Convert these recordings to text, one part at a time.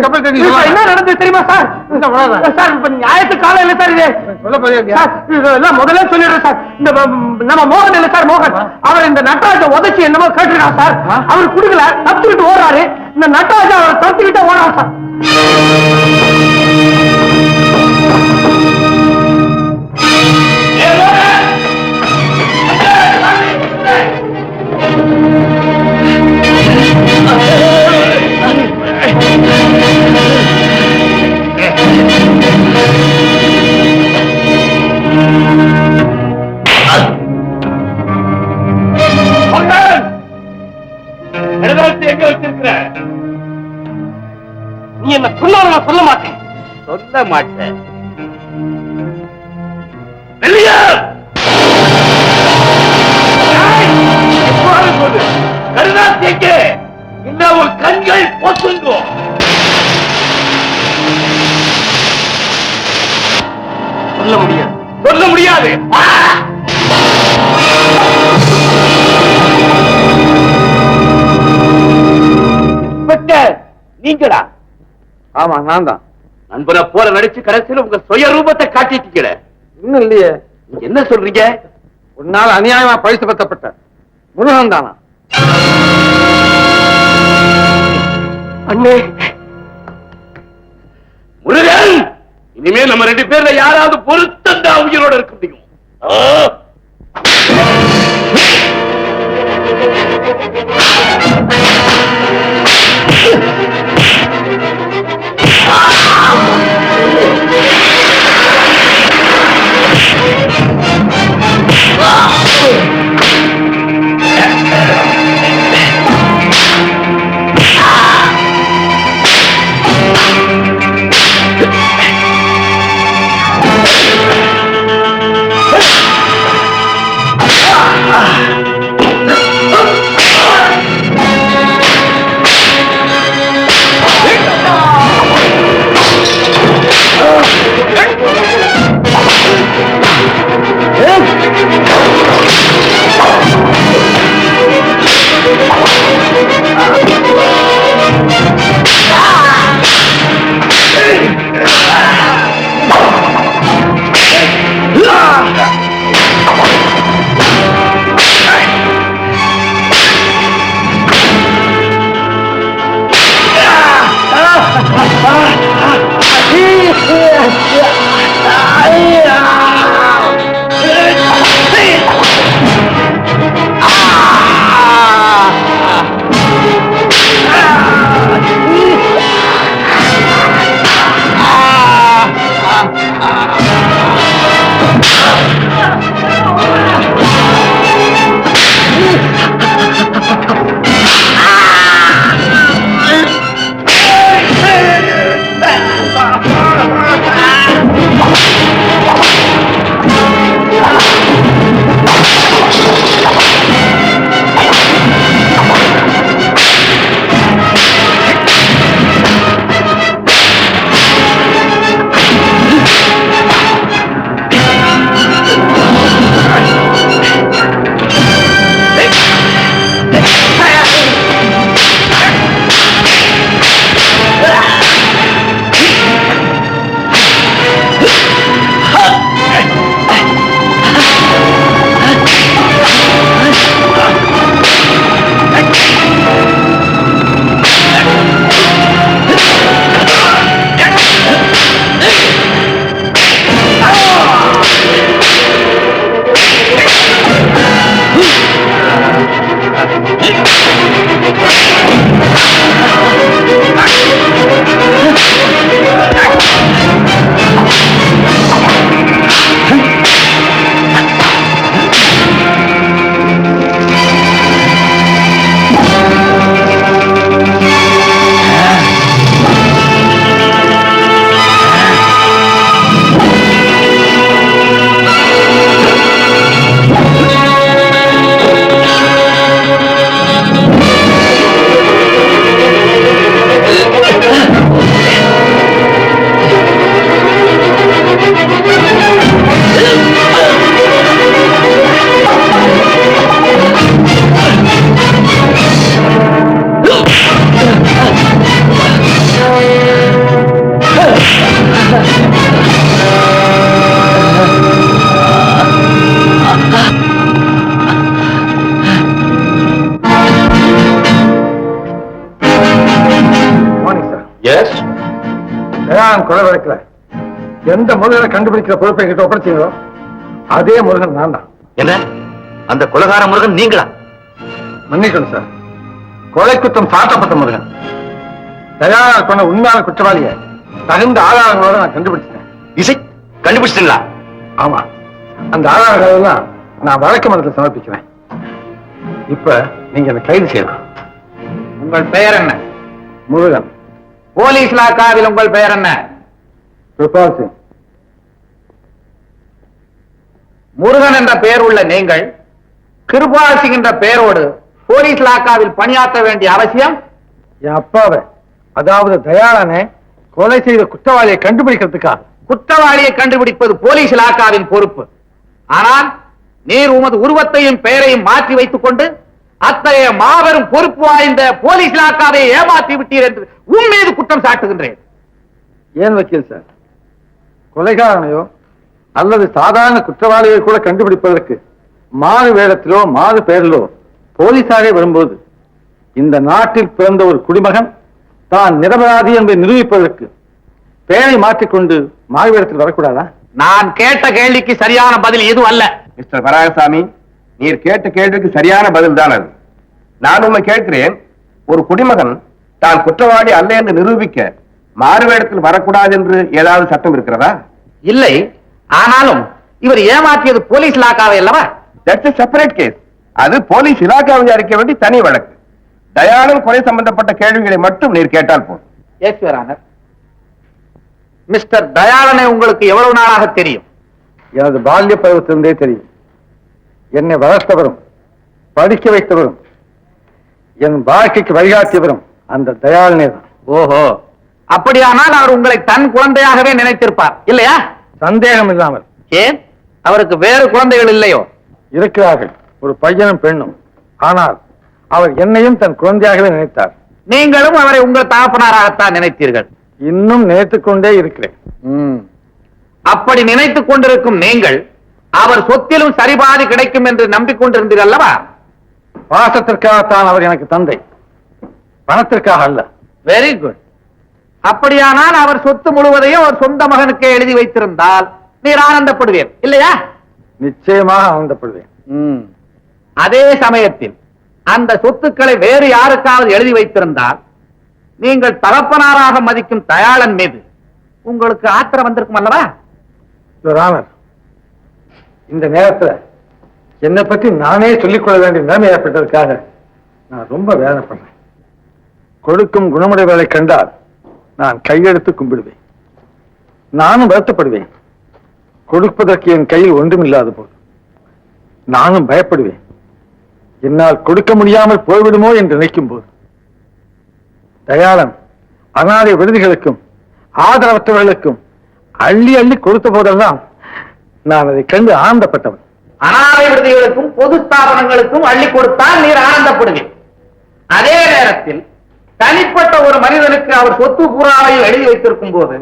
இப்ப என்ன நடந்தது தெரியுமா சார்? இப்ப ஞாயிற்று காலம் இல்ல சார் இது? இதெல்லாம் முதல்ல சொல்லிடுறேன் சார். இந்த நம்ம மோகன் இல்ல சார் மோகன். அவர் இந்த நட்டராஜ உதச்சி என்னமோ கேட்டுருக்கான் சார். அவர் குடுக்கல தத்துக்கிட்டு ஓடுறாரு. இந்த நட்டராஜா அவரை தத்துக்கிட்ட ஓடுறான் சார். சொல்ல மாட்டேன். சொல்ல மாட்டேன். ஆமா நான் தான் நண்பனை போல நடிச்சு கடைசியில் உங்க சுய ரூபத்தை காட்டிட்டீங்கள. இன்னும் இல்லையே. நீங்க என்ன சொல்றீங்க? உன்னால் அநியாயமா பழித்து பத்தப்பட்ட முருகன் தானா முருகன்! இனிமே நம்ம ரெண்டு பேர்ல யாராவது பொருத்தந்தா உயிரோட இருக்க முடியும். Woo! கொலை வழக்குல எந்த முருகனை கண்டுபிடிக்கிற பொறுப்பை என்கிட்ட ஒப்படைச்சீங்களோ அதே முருகன் நான் தான் என்ன? அந்த கொலகார முருகன் நீங்களா? மன்னிக்கணும் சார். கொலை குற்றம் சாட்டப்பட்ட முருகன். தயாளன் கொண்ட உண்மையான குற்றவாளியை தகுந்த ஆதாரங்களோட நான் கண்டுபிடிச்சிட்டேன். இசை? கண்டுபிடிச்சிட்டீங்களா? ஆமா. அந்த ஆதாரங்கள் எல்லாம் நான் வழக்கு மன்றத்தில் சமர்ப்பிக்கிறேன். இப்ப நீங்க என்ன கைது செய்யலாம். உங்கள் பெயர் என்ன? முருகன். போலீஸ் இலாக்காவில் உங்கள் பெயர் என்ன? கிருபால் சிங். முருகன் என்ற பெயர் உள்ள நீங்கள் கிருபால் சிங் என்ற பெயரோடு போலீஸ் இலாக்காவில் பணியாற்ற வேண்டிய அவசியம்? என் அப்பாவை அதாவது தயாளனை கொலை செய்த குற்றவாளியை கண்டுபிடிக்கிறதுக்காக. குற்றவாளியை கண்டுபிடிப்பது போலீஸ் இலாக்காவின் பொறுப்பு. ஆனால் நீர் உமது உருவத்தையும் பெயரையும் மாற்றி வைத்துக் கொண்டு அத்தகைய மாபெரும் பொறுப்பு வாய்ந்த போலீஸ் இலாக்காவை ஏமாற்றி விட்டீர் என்று உன் மீது குற்றம் சாட்டுகின்றேன். ஏன் வக்கீல் சார்? கொலைகாரனையோ அல்லது சாதாரண குற்றவாளியை கூட கண்டுபிடிப்பதற்கு மாறு வேடத்திலோ மாறு பெயரிலோ போலீசாரே வரும்போது இந்த நாட்டில் பிறந்த ஒரு குடிமகன் தான் நிரபராதி என்பதை நிரூபிப்பதற்கு பெயரை மாற்றிக்கொண்டு மாறு வேடத்தில் வரக்கூடாதா? நான் கேட்ட கேள்விக்கு சரியான பதில் இது அல்ல. மிஸ்டர் வராகசாமி நீர் கேட்ட கேள்விக்கு சரியான பதில் தான் அது. நான் உண்மை கேட்கிறேன் ஒரு குடிமகன் தான் குற்றவாளி அல்ல என்று நிரூபிக்க மாறுவேடத்தில் வரக்கூடாது என்று ஏதாவது சட்டம் இருக்கிறதா? இல்லை. ஆனாலும் இவர் ஏமாற்றியது போலீஸ் இலாக்காவை அல்லவா? தட்ஸ் செப்பரேட் கேஸ் அது போலீஸ் இலாக்கா விசாரிக்க வேண்டி தனி வழக்கு. தயாளன் கொலை சம்பந்தப்பட்ட கேள்விகளை மட்டும் நீர் கேட்டால் போதும். எஸ் ஆனர் மிஸ்டர் தயாளனை உங்களுக்கு எவ்வளவு நாளாக தெரியும்? எனது பால்ய பருவத்திலிருந்தே தெரியும். என்னை வளர்த்தவரும் படிக்க வைத்தவரும் என் வாழ்க்கைக்கு வழிகாட்டியவரும் அந்த தயாளனே தான். ஓஹோ. அப்படியானால் அவர் உங்களை தன் குழந்தையாகவே நினைத்திருப்பார். இல்லையா? சந்தேகம் இல்லாமல். ஏன்? அவருக்கு வேறு குழந்தைகள் இல்லையோ? இருக்கிறார்கள். ஒரு பையனும் பெண்ணும். ஆனால் அவர் என்னையும் தன் குழந்தையாகவே நினைத்தார். நீங்களும் அவரை உங்கள் தகப்பனாராகத்தான் நினைத்தீர்கள். இன்னும் நினைத்துக் கொண்டே இருக்கிறேன் அப்படி நினைத்துக் கொண்டிருக்கும் நீங்கள் அவர் சொத்திலும் சரிபாதி கிடைக்கும் என்று நம்பிக்கொண்டிருந்தீர்கள் அல்லவா? பாசத்திற்காகத்தான் அவர் எனக்கு தந்தை. பணத்திற்காக அல்ல. வெரி குட் அப்படியானால் அவர் சொத்து முழுவதையும் அவர் சொந்த மகனுக்கே எழுதி வைத்திருந்தால் நீர் ஆனந்தப்படுவீர். இல்லையா? நிச்சயமாக ஆனந்தப்படுவேன். அதே சமயத்தில் அந்த சொத்துக்களை வேறு யாருக்காவது எழுதி வைத்திருந்தால் நீங்கள் தகப்பனாராக மதிக்கும் தயாளன் மீது உங்களுக்கு ஆத்திரம் வந்திருக்கும் அல்லவா? ஆனர் இந்த நேரத்துல என்னை பற்றி நானே சொல்லிக் கொள்ள வேண்டிய நிலைமை ஏற்பட்டதற்காக நான் ரொம்ப வேதனைப்படுறேன். கொடுக்கும் குணமுடையவர்களை கண்டால் நான் கையெடுத்து கும்பிடுவேன். நானும் வருத்தப்படுவேன் கொடுப்பதற்கு என் கையில் ஒன்றுமில்லாத போது. நானும் பயப்படுவேன். என்னால் கொடுக்க முடியாமல் போய்விடுமோ என்று நினைக்கும் போது. தயாளன் அனாதை விடுதிகளுக்கும் ஆதரவற்றவர்களுக்கும் அள்ளி அள்ளி கொடுத்த போதெல்லாம் நான் அதை கண்டு ஆனந்தப்பட்டவன். அனாதை விடுதிகளுக்கும் பொது ஸ்தாபனங்களுக்கும் அள்ளி கொடுத்தால் நீர் ஆனந்தப்படுவீர் அதே நேரத்தில் தனிப்பட்ட ஒரு மனிதனுக்கு அவர் சொத்து பூராவையும் எழுதி வைத்திருக்கும் போது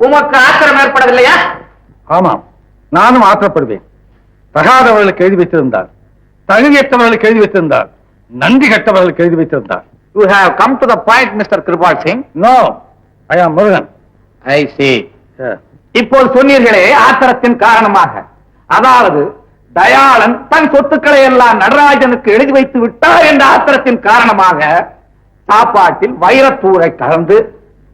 உமக்கு ஆத்திரம் ஏற்படவில்லையா? ஆமாம் நானும் ஆத்திரப்படுவேன். தகாதவர்களுக்கு எழுதி வைத்திருந்தார். தகுதியற்றவர்களுக்கு எழுதி வைத்திருந்தார். நன்றி கட்டவர்களுக்கு எழுதி வைத்திருந்தார். You have come to the point mister Kripal Singh no I am Murugan I C இப்போது சொன்னீர்களே ஆத்திரத்தின் காரணமாக. அதாவது தயாளன் தன் சொத்துக்களை எல்லாம் நடராஜனுக்கு எழுதி வைத்து விட்டார் என்ற ஆத்திரத்தின் காரணமாக சாப்பாட்டில் வைரத்தூரை கலந்து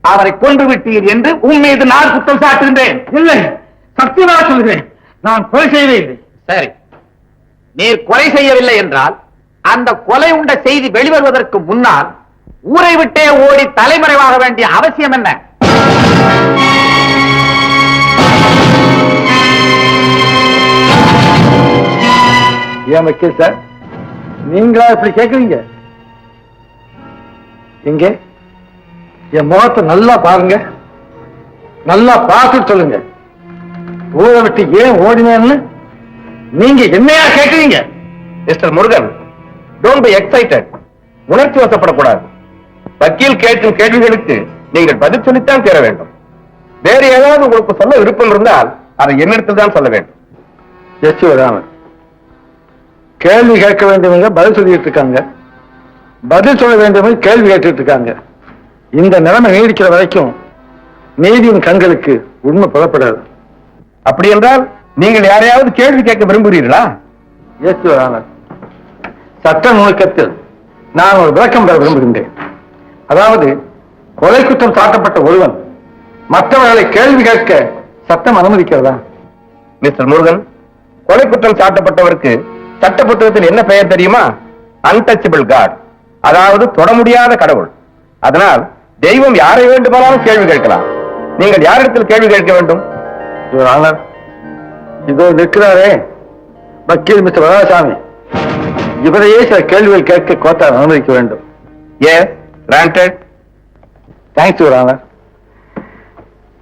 அவரை கொன்று விட்டீர் என்று உன் மீது நான் குற்றம் சாட்டுகின்றேன் இல்லை. சத்தியமாக சொல்கிறேன். நான் கொலை செய்யவே இல்லை. சரி. நீர் கொலை செய்யவில்லை என்றால் அந்த கொலை உண்ட செய்தி வெளிவருவதற்கு முன்னால் ஊரை விட்டே ஓடி தலைமறைவாக வேண்டிய அவசியம் என்ன? ஏன் வக்கீல் சார்? நீங்களா இப்படி கேக்குறீங்க எங்க? என் முகத்தை நல்லா பாருங்க. நல்லா பார்த்து சொல்லுங்க. ஊரை விட்டு ஏன் ஓடினேன்னு நீங்க என்னையா கேக்குறீங்க? Mister Murugan don't be excited உணர்ச்சி வசப்படக்கூடாது. வக்கீல் கேட்கும் கேள்விகளுக்கு நீங்கள் பதில் சொல்லித்தான் தேர வேண்டும். வேறு ஏதாவது உங்களுக்கு சொல்ல விருப்பம் இருந்தால் அதை என்னிடத்தில் தான் சொல்ல வேண்டும். எஸ் ராமன். கேள்வி கேட்க வேண்டியவங்க பதில் சொல்லிட்டு இருக்காங்க. பதில் சொல்ல வேண்டியவங்க கேள்வி கேட்டுட்டு இருக்காங்க இந்த நிலைமை நீடிக்கிற வரைக்கும் நீதியின் கண்களுக்கு உண்மை புலப்படாது. அப்படி என்றால் நீங்கள் யாரையாவது கேள்வி கேட்க விரும்புகிறீர்களா? சட்ட நுணுக்கத்தில் நான் ஒரு விளக்கம் பெற விரும்புகின்றேன். அதாவது கொலை குற்றம் சாட்டப்பட்ட ஒருவன் மற்றவர்களை கேள்வி கேட்க சட்டம் அனுமதிக்கிறதா? மிஸ்டர் முருகன் கொலை குற்றம் சாட்டப்பட்டவருக்கு சட்ட புத்தகத்தில் என்ன பெயர் தெரியுமா? அன்டச்சபிள் காட் அதாவது தொட முடியாத கடவுள். அதனால் தெய்வம் யாரை வேண்டுமானாலும் கேள்வி கேட்கலாம். நீங்கள் யாரிடத்தில் கேள்வி கேட்க வேண்டும்? இதோ நிற்கிறாரே. வக்கீல் மிஸ்டர் வரதாசாமி இவரையே சில கேள்விகள் கேட்க கோத்தார் அனுமதிக்க வேண்டும். Yes granted thanks your honour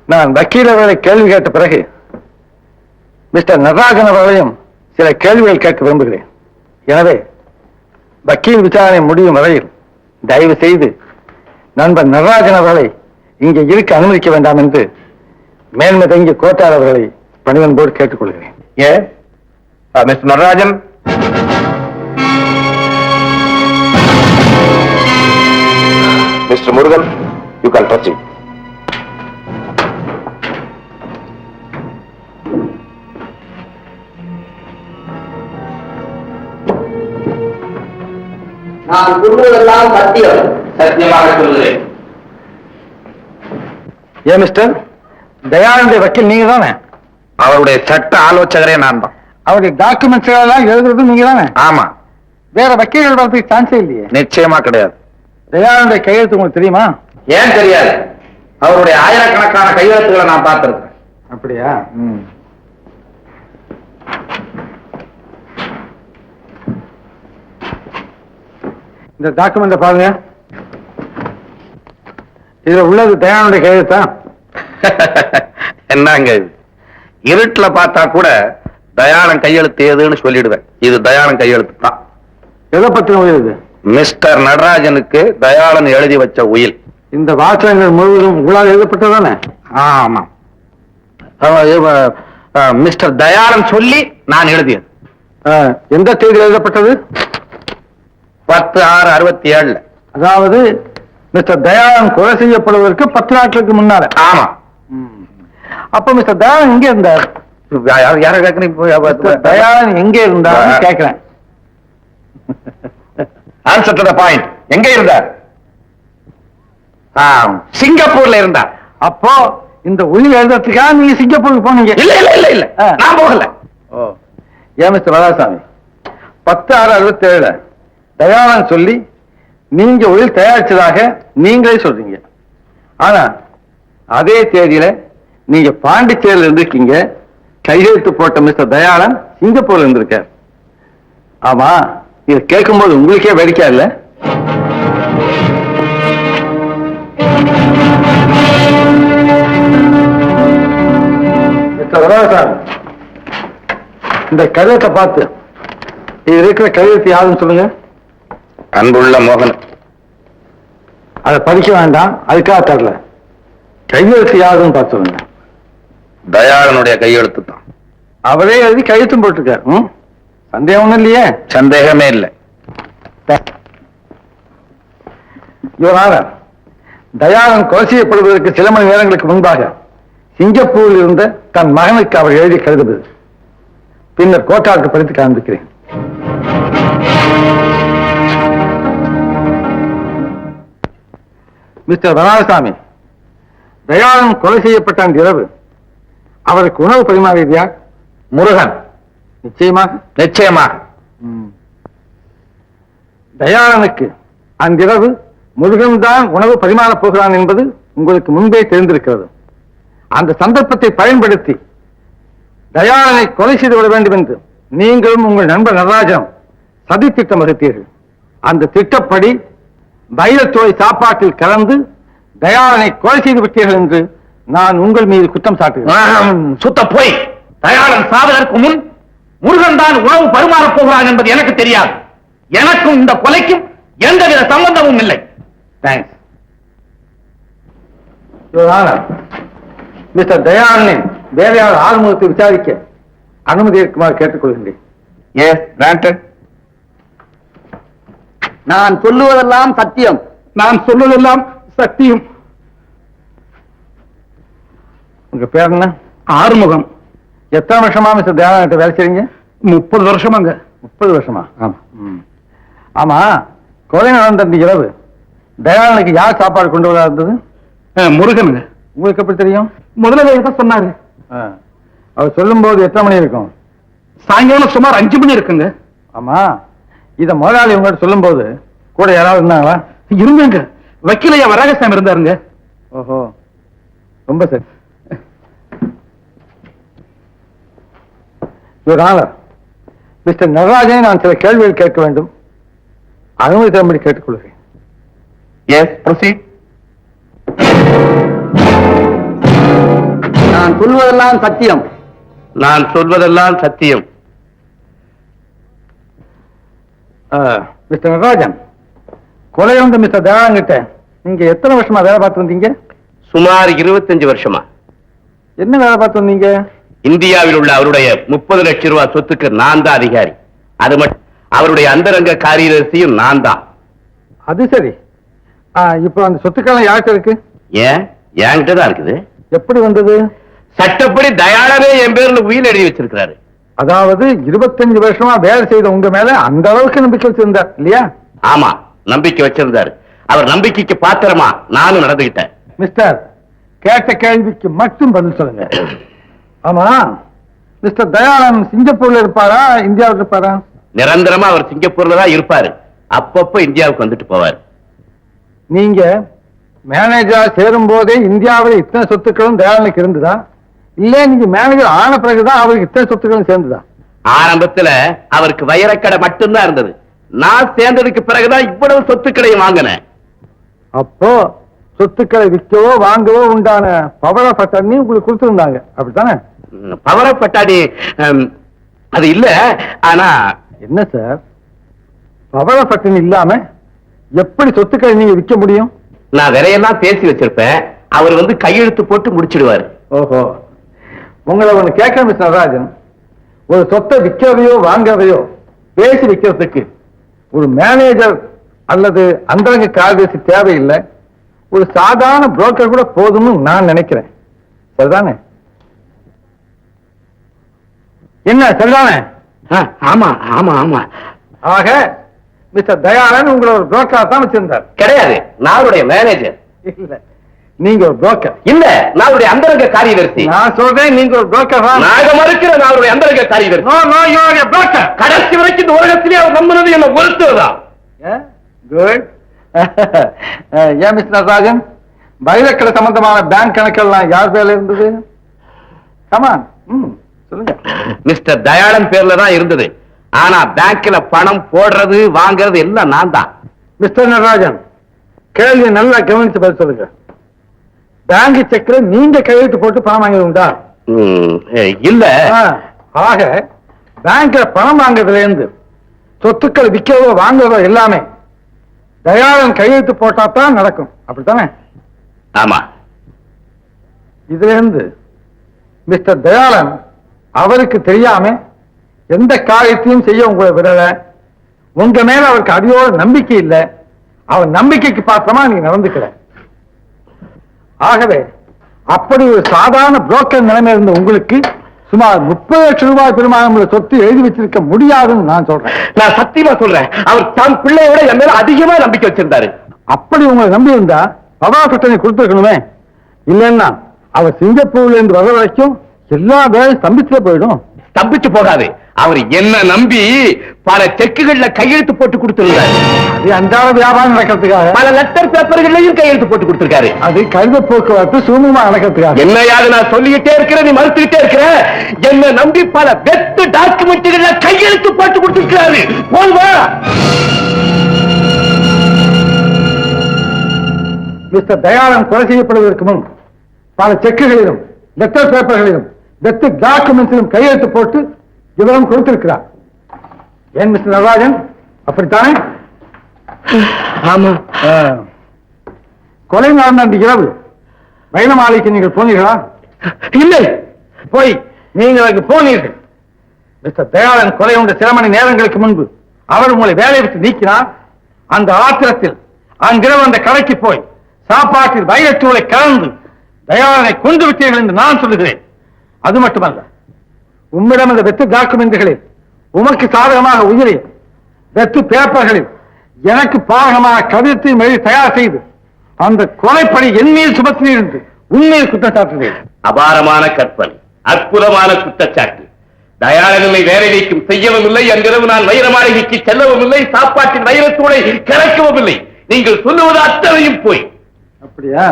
நான் வக்கீல் அவர்களை கேள்வி கேட்ட பிறகு மிஸ்டர் நடராஜன் அவர்களையும் சில கேள்விகள் கேட்க விரும்புகிறேன். எனவே வக்கீல் விசாரணை முடியும் வரையில் தயவு செய்து நண்பர் நடராஜன் அவர்களை இங்கே இருக்க அனுமதிக்க வேண்டாம் என்று மேன்மை தங்கிய கோட்டார் அவர்களை பணிவன்போடு கேட்டுக்கொள்கிறேன். Yes mister Natarajan? Mister Murugan you can proceed நான் சொல்வதெல்லாம் சத்தியம். சத்தியமாக சொல்கிறேன் ஏன் மிஸ்டர் தயானந்த வக்கீல் நீங்க தானே அவருடைய சட்ட ஆலோசகரே நான் தான். அவருடைய டாக்குமெண்ட்ஸ் எல்லாம் எழுதுறது நீங்க தானே ஆமா. வேற வக்கீல்கள் வரதுக்கு சான்ஸே இல்லையே. நிச்சயமா கிடையாது. தயானந்த கையெழுத்து உங்களுக்கு தெரியுமா? ஏன் தெரியாது? அவருடைய ஆயிரக்கணக்கான கையெழுத்துக்களை நான் பார்த்திருக்கேன். அப்படியா? இந்த டாக்குமெண்ட பாருங்க. இதுல உள்ளது தயானுடைய கையெழுத்தா? என்னங்க இது? இருட்டுல பார்த்தா கூட தயாளன் கையெழுத்து ஏதுன்னு சொல்லிடுவேன். இது தயாளன் கையெழுத்து தான். எதை பத்தின உயர்வு மிஸ்டர் நடராஜனுக்கு தயாளன் எழுதி வச்ச உயில். இந்த வாசகங்கள் முழுவதும் உங்களால் எழுதப்பட்டதானே? ஆமா. மிஸ்டர் தயாளன் சொல்லி நான் எழுதியது. எந்த தேதியில் எழுதப்பட்டது? பத்து ஆறு அறுபத்தி ஏழுல. அதாவது மிஸ்டர் தயானந்த் கொலை செய்யப்படுவதற்கு பத்து நாட்களுக்கு முன்னால. ஆமா. அப்ப மிஸ்டர் தயானந்த் எங்க இருந்தார். யார- மிஸ்டர் தயானந்த் எங்க இருந்தார்? கேட்கிறேன். ஆன்சர் டு த பாயிண்ட் எங்க இருந்தார்? சிங்கப்பூர்ல இருந்தார். அப்போ இந்த உயிர் எழுதுறதுக்காக நீங்க சிங்கப்பூருக்கு போனீங்க. இல்ல இல்ல இல்ல இல்ல. நான் போகல. ஏன் மிஸ்டர் வரதாசாமி பத்து ஆறு அறுபத்தி ஏழுல. தயாளன் சொல்லி நீங்க உயிர் தயாரிச்சதாக நீங்களே சொல்றீங்க. ஆனா அதே தேதியில நீங்க பாண்டிச்சேரியில் இருந்திருக்கீங்க. கையெழுத்து போட்ட மிஸ்டர் தயாளன் சிங்கப்பூர்ல இருந்திருக்கார். ஆமா இது கேட்கும்போது உங்களுக்கே வேடிக்கை இல்ல? மிஸ்டர் இந்த கழுத்தை பார்த்து இது இருக்கிற கையெழுத்து யாருன்னு சொல்லுங்க. அன்புள்ள மோகன். அதை படிக்க வேண்டாம் அதுக்காக தரல. கையெழுத்து யாருன்னு பார்த்து சொல்லுங்க தயாளனுடைய கையெழுத்து தான். அவரே எழுதி கையெழுத்தும் போட்டிருக்காரு. ம்? சந்தேகம் ஒண்ணும் இல்லையே? சந்தேகமே இல்லை. இவரான தயானந்த் கொலை செய்யப்படுவதற்கு சில மணி நேரங்களுக்கு முன்பாக சிங்கப்பூரில் இருந்த தன் மகனுக்கு அவர் எழுதி கருதுவது. பின்னர் கோட்டாருக்கு படித்து காண்பிக்கிறேன். மிஸ்டர் வராதசாமி தயானந்த் கொலை செய்யப்பட்ட அந்த இரவு. அவருக்கு உணவு பரிமாறியது யார் முருகன். நிச்சயமாக நிச்சயமாக தயாளனுக்கு அன்றிரவு முருகன் தான் உணவு பரிமாறப் போகிறான் என்பது உங்களுக்கு முன்பே தெரிந்திருக்கிறது. அந்த சந்தர்ப்பத்தை பயன்படுத்தி தயாளனை கொலை செய்து விட வேண்டும் என்று நீங்களும் உங்கள் நண்பர் நடராஜனும் சதி திட்டம் வகுத்தீர்கள். அந்த திட்டப்படி வைரத்துறை சாப்பாட்டில் கலந்து தயாளனை கொலை செய்து விட்டீர்கள் என்று நான் உங்கள் மீது குற்றம் சாட்டுகிறேன். சுத்த போய். தயாளன் சாவதற்கு முன் முருகன் தான் உணவு பரிமாறப் போகிறான் என்பது எனக்கு தெரியாது. எனக்கும் இந்த கொலைக்கும் எந்தவித சம்பந்தமும் இல்லை. தேங்க்ஸ் மிஸ்டர் தயானனின் வேலையாளர் ஆறுமுகத்தை விசாரிக்க அனுமதி இருக்குமாறு கேட்டுக்கொள்கின்றேன். எஸ் கிராண்டட் நான் சொல்லுவதெல்லாம் சத்தியம். நான் சொல்லுவதெல்லாம் சத்தியம். உங்க பேர் என்ன ஆறுமுகம். எத்தனை வருஷமா மிஸ்டர் தயானந்த வேலை செய்றீங்க? முப்பது வருஷமாங்க. முப்பது வருஷமா? ஆமா. ஆமா கொலை நடந்த அந்த இரவு தயானனுக்கு யார் சாப்பாடு கொண்டு வரா இருந்தது? முருகனுங்க. உங்களுக்கு எப்படி தெரியும்? முதல்ல சொன்னாரு. அவர் சொல்லும்போது எத்தனை மணி இருக்கும்? சாயங்காலம் சுமார் அஞ்சு மணி இருக்குங்க. ஆமா. இத முதலாளி உங்கள்ட்ட சொல்லும்போது கூட யாராவது இருந்தாங்களா? இருந்தங்க வக்கீலையா வரகசாமி இருந்தாருங்க. ஓஹோ. ரொம்ப சரி. மிஸ்டர் நடராஜனை நான் சில கேள்விகள் கேட்க வேண்டும். அனுமதி தரும்படி கேட்டுக்கொள்கிறேன். எஸ் ப்ரொசீட் நான் சொல்வதெல்லாம் சத்தியம். நான் சொல்வதெல்லாம் சத்தியம். மிஸ்டர் நடராஜன் கொலை வந்து மிஸ்டர் தயானங்கிட்ட நீங்க எத்தனை வருஷமா வேலை பார்த்து வந்தீங்க? சுமார் இருபத்தஞ்சு வருஷமா. என்ன வேலை பார்த்து வந்தீங்க? இந்தியாவில் உள்ள அவருடைய முப்பது லட்சம் ரூபாய் சொத்துக்கு நான் தான் அதிகாரி. அது மட்டும் அவருடைய அந்தரங்க காரியதரிசியும் நான் தான். அது சரி. இப்போ அந்த சொத்துக்கெல்லாம் யார்கிட்ட இருக்கு? ஏன்? என்கிட்ட தான் இருக்குது. எப்படி வந்தது? சட்டப்படி தயாளரே என் பேர்ல உயில் எழுதி வச்சிருக்கிறாரு. அதாவது இருபத்தஞ்சு வருஷமா வேலை செய்த உங்க மேல அந்த அளவுக்கு நம்பிக்கை வச்சிருந்தார் இல்லையா? ஆமா நம்பிக்கை வச்சிருந்தாரு. அவர் நம்பிக்கைக்கு பாத்திரமா நானும் நடந்துகிட்டேன். மிஸ்டர் கேட்ட கேள்விக்கு மட்டும் பதில் சொல்லுங்க. ஆமா மிஸ்டர் தயானந்த் சிங்கப்பூர்ல இருப்பாரா இந்தியாவுல இருப்பாரா? நிரந்தரமா அவர் சிங்கப்பூர்ல தான் இருப்பாரு. அப்பப்போ இந்தியாவுக்கு வந்துட்டு போவார். நீங்க மேனேஜரா சேரும் போதே இந்தியாவில் இத்தனை சொத்துக்களும் தயானனுக்கு இருந்ததா? இல்ல நீங்க மேனேஜர் ஆன பிறகுதான் அவருக்கு இத்தனை சொத்துக்களும் சேர்ந்ததா? ஆரம்பத்துல அவருக்கு வைரக்கடை மட்டும்தான் இருந்தது. நான் சேர்ந்ததுக்கு பிறகுதான் இவ்வளவு சொத்துக்களையும் வாங்கினேன். அப்போ சொத்துக்களை விற்கவோ வாங்கவோ உண்டான பவர பட்டணி உங்களுக்கு கொடுத்திருந்தாங்க. அப்படித்தானே? ம், பவரப்பட்டாடி ம், அது இல்ல ஆனா என்ன சார்? பவர பட்டணி இல்லாம எப்படி சொத்துக்களை நீங்க விற்க முடியும்? நான் விலையெல்லாம் பேசி வச்சிருப்பேன். அவர் வந்து கையெழுத்து போட்டு முடிச்சிடுவாரு. ஓஹோ. உங்களை ஒண்ணு கேட்க மிஸ் நடராஜன் ஒரு சொத்தை விற்கவையோ வாங்கவையோ பேசி விற்கிறதுக்கு ஒரு மேனேஜர் அல்லது அந்தரங்க கார்பேசி தேவையில்லை. ஒரு சாதாரண புரோக்கர் கூட போதும்னு நான் நினைக்கிறேன். சரிதானே? என்ன சரிதானே? ஆமா ஆமா ஆமா. ஆக மிஸ்டர் தயாளன் உங்களை ஒரு புரோக்கரா தான் வச்சிருந்தார். கிடையாது நான் மேனேஜர் இல்ல. நீங்க ஒரு புரோக்கர் இல்ல நான் அவருடைய அந்தரங்க காரியதரிசி நான் சொல்றேன் நீங்க ஒரு புரோக்கர் நாக மறுக்கிற நான் அவருடைய அந்தரங்க காரியதரிசி no no you are a broker கடைசி வரைக்கும் இந்த உலகத்திலே அவர் நம்பினது என்ன ஒருத்தர்தான் குட் ஏன் மிஸ்டர் நடராஜன் வைரக்கடை சம்பந்தமான பேங்க் கணக்கெல்லாம் யார் பேர்ல இருந்தது? கமான் ம் சொல்லுங்க. மிஸ்டர் தயாளன் பேர்ல தான் இருந்தது. ஆனா பேங்க்ல பணம் போடுறது வாங்குறது எல்லாம் நான் தான். மிஸ்டர் நடராஜன் கேள்வி நல்லா கவனிச்சு பதில் சொல்லுங்க. பேங்க் செக்ல நீங்க கையெழுத்து போட்டு பணம் வாங்கியது உண்டா? இல்ல. ஆக பேங்க்ல பணம் வாங்குறதுல இருந்து சொத்துக்கள் விற்கவோ வாங்குறதோ எல்லாமே தயாளன் கையெழுத்து போட்டா தான் நடக்கும். அப்படித்தானே? ஆமா. இதுல இருந்து மிஸ்டர் தயாளன் அவருக்கு தெரியாம எந்த காரியத்தையும் செய்ய உங்களை விடல. உங்க மேல அவருக்கு அடியோட நம்பிக்கை இல்லை. அவர் நம்பிக்கைக்கு பாத்திரமா நீங்க நடந்துக்கல ஆகவே அப்படி ஒரு சாதாரண புரோக்கர் நிலைமை இருந்த உங்களுக்கு சுமார் முப்பது லட்சம் ரூபாய் பெருமானம் உள்ள சொத்து எழுதி வச்சிருக்க முடியாதுன்னு நான் சொல்றேன். நான் சத்தியமா சொல்றேன். அவர் தன் பிள்ளையோட என் மேல அதிகமா நம்பிக்கை வச்சிருந்தாரு. அப்படி உங்களை நம்பி இருந்தா பவாசட்டனை கொடுத்துருக்கணுமே. இல்லைன்னா அவர் சிங்கப்பூர்ல இருந்து வர வரைக்கும் எல்லா வேலையும் ஸ்தம்பிச்சுல போயிடும். தப்பிச்சு போகாது. அவர் என்ன நம்பி பல செக்குகள்ல கையெழுத்து போட்டு கொடுத்திருந்தாரு அது அன்றாட வியாபாரம் நடக்கிறதுக்காக. பல லெட்டர் பேப்பர்களையும் கையெழுத்து போட்டு கொடுத்திருக்காரு. அது கழுத போக்குவரத்து சுமூகமா நடக்கிறதுக்காக. என்னையாவது நான் சொல்லிக்கிட்டே இருக்கிறேன் நீ மறுத்துக்கிட்டே இருக்கிற. என்ன நம்பி பல வெத்து டாக்குமெண்ட்டுகள்ல கையெழுத்து போட்டு கொடுத்திருக்கிறாரு. போல்வா மிஸ்டர் தயாளன் கொலை செய்யப்படுவதற்கு முன் பல செக்குகளிலும் லெட்டர் பேப்பர்களிலும் வெத்து டாக்குமெண்ட்ஸிலும் கையெழுத்து போட்டு விவரம் கொடுத்திருக்கிறார். ஏன் மிஸ்டர் நடராஜன்? அப்படித்தானே? ஆமா. கொலை நடந்த அந்த இரவு வைரமாலைக்கு நீங்கள் போனீர்களா? இல்லை. போய் நீங்கள் அங்கு போனீர்கள். மிஸ்டர் தயாளன் கொலை உண்ட சில மணி நேரங்களுக்கு முன்பு அவர் உங்களை வேலையை விட்டு நீக்கினார். அந்த ஆத்திரத்தில் அங்கிரவு அந்த கடைக்கு போய் சாப்பாட்டில் வைரத்தூளை கலந்து தயாளனை கொண்டு விட்டீர்கள் என்று நான் சொல்லுகிறேன். அது மட்டுமல்ல உம்மிடம் இந்த வெத்து டாக்குமெண்ட்டுகளில் உமக்கு சாதகமாக உயிரை. வெத்து பேப்பர்களில் எனக்கு பாதகமாக கவிதத்தையும் எழுதி தயார் செய்து அந்த கொலைப்பணி என் மீது சுமத்தினீர் என்று உண்மையை குற்றச்சாட்டுகிறேன். அபாரமான கற்பனை அற்புதமான குற்றச்சாட்டு. தயாளனை வேலை நீக்கம் செய்யவும் இல்லை அன்றிரவு நான் வைர மாளிகைக்கு செல்லவும் இல்லை சாப்பாட்டின் வைரத்தூளை கலக்கவும் இல்லை. நீங்கள் சொல்லுவது அத்தனையும் போய். அப்படியா?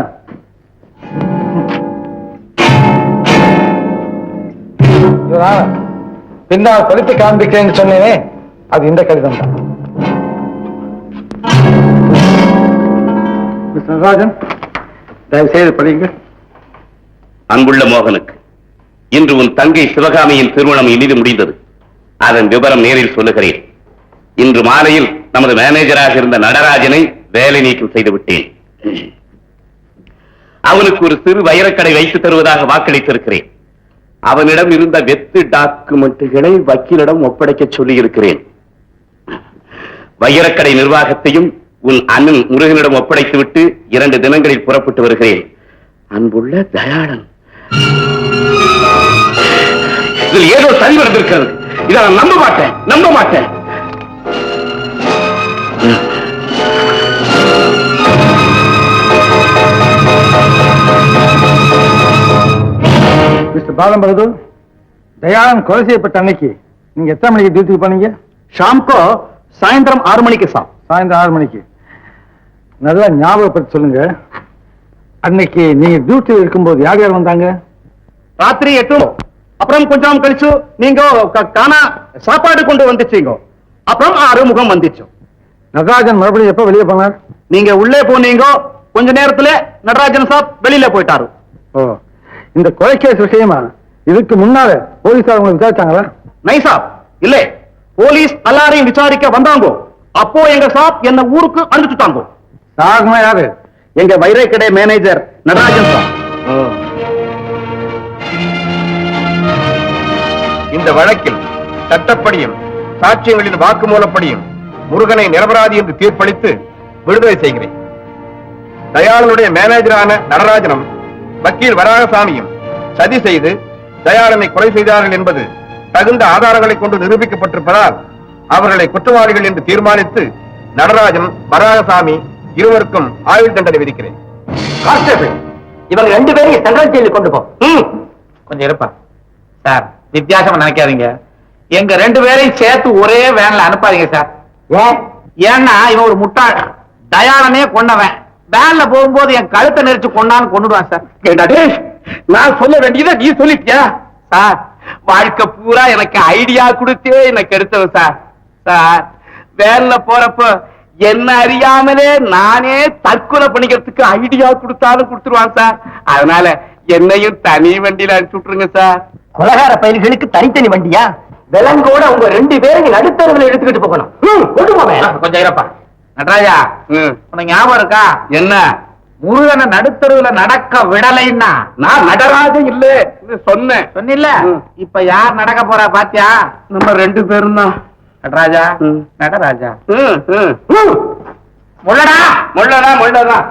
பின்னால் படித்து காண்பிக்கிறேன்னு சொன்னேனே அது இந்த கடிதம் தான். மிஸ்டர் நடராஜன் தயவு செய்து படிங்க அன்புள்ள மோகனுக்கு இன்று உன் தங்கை சிவகாமியின் திருமணம் இனிது முடிந்தது. அதன் விவரம் நேரில் சொல்லுகிறேன். இன்று மாலையில் நமது மேனேஜராக இருந்த நடராஜனை வேலை நீக்கம் செய்து விட்டேன் அவனுக்கு ஒரு சிறு வைரக்கடை வைத்து தருவதாக வாக்களித்திருக்கிறேன். அவனிடம் இருந்த வெத்து டாக்குமெண்ட்டுகளை வக்கீலிடம் ஒப்படைக்க சொல்லியிருக்கிறேன். வைரக்கடை நிர்வாகத்தையும் உன் அண்ணன் முருகனிடம் ஒப்படைத்துவிட்டு இரண்டு தினங்களில் புறப்பட்டு வருகிறேன். அன்புள்ள தயாளன். இதில் ஏதோ சரி நடந்திருக்கிறது. இதை நான் நம்ப மாட்டேன் நம்ப மாட்டேன். மிஸ்டர் பாலம் பகதூர் தயாளன் கொலை செய்யப்பட்ட அன்னைக்கு நீங்க எத்தனை மணிக்கு டியூட்டிக்கு போனீங்க? ஷாம்கோ சாயந்தரம் ஆறு மணிக்கு சாப் சாயந்தரம் ஆறு மணிக்கு. நல்லா ஞாபகப்படுத்தி சொல்லுங்க. அன்னைக்கு நீங்க டியூட்டியில் இருக்கும்போது யார் யார் வந்தாங்க? ராத்திரி எட்டு அப்புறம் கொஞ்சம் கழிச்சு நீங்க காணா சாப்பாடு கொண்டு வந்துச்சீங்க அப்புறம் ஆறுமுகம் வந்துச்சு. நடராஜன் மறுபடியும் எப்ப வெளியே போனார்? நீங்க உள்ளே போனீங்க கொஞ்ச நேரத்துல நடராஜன் சாப் வெளியில போயிட்டாரு. ஓ. இந்த கொலை கேஸ் விஷயமா? இதுக்கு முன்னால போலீசார் உங்களை விசாரிச்சாங்களா? நைசா இல்ல. போலீஸ் எல்லாரையும் விசாரிக்க வந்தாங்க. அப்போ எங்க சாப் என்ன ஊருக்கு அனுப்பிச்சுட்டாங்க. சாகமா யாரு? எங்க வைரை கடை மேனேஜர் நடராஜன் சாப். இந்த வழக்கில் சட்டப்படியும் சாட்சியங்களின் வாக்குமூலப்படியும் முருகனை நிரபராதி என்று தீர்ப்பளித்து விடுதலை செய்கிறேன். தயாளனுடைய மேனேஜரான நடராஜனும் வக்கீல் வராகசாமியும் சதி செய்து தயாளனை கொலை செய்தார்கள் என்பது தகுந்த ஆதாரங்களை கொண்டு நிரூபிக்கப்பட்டிருப்பதால் அவர்களை குற்றவாளிகள் என்று தீர்மானித்து நடராஜன் வராகசாமி இருவருக்கும் ஆயுள் தண்டனை விதிக்கிறேன். கான்ஸ்டபிள் இவங்க ரெண்டு பேரையும் சென்ட்ரல் ஜெயிலுக்கு கொண்டு போ. கொஞ்சம் இருப்பா. சார் வித்தியாசமா நினைக்காதீங்க. எங்க ரெண்டு பேரையும் சேர்த்து ஒரே வேன்ல அனுப்பாதீங்க சார். ஏன்? ஏன்னா இவன் ஒரு முட்டாள். தயாளனே கொண்டவன் வேன்ல போகும்போது என் கழுத்தை நெரிச்சு கொண்டான்னு கொண்டுடுவான் சார் கேட்டாடே நான் சொல்ல வேண்டியதை நீ சொல்லிட்டியா? சார் வாழ்க்கை பூரா எனக்கு ஐடியா கொடுத்தே எனக்கு எடுத்தவன் சார் சார் வேன்ல போறப்ப என்ன அறியாமலே நானே தற்கொலை பண்ணிக்கிறதுக்கு ஐடியா கொடுத்தாலும் கொடுத்துருவான் சார் அதனால என்னையும் தனி வண்டியில அனுப்பிச்சு விட்டுருங்க சார் கொலகார பயல்களுக்கு தனித்தனி வண்டியா? விலங்கோட உங்க ரெண்டு பேரும் நடுத்தரவில் எடுத்துக்கிட்டு போகணும். கொஞ்சம் இருப்பா. நடராஜா. உனக்கு ஞாபகம் இருக்கா? என்ன? முருகனை நடுத்தருவுல நடக்க விடலைன்னா நான் நடராஜன் இல்ல. சொன்னேன். சொன்னில்ல? ம். இப்ப யார் நடக்க போறா பாத்தியா? நம்ம ரெண்டு பேரும் தான். நடராஜா. நடராஜா. முள்ளடா! முள்ளதான் முள்ளதான்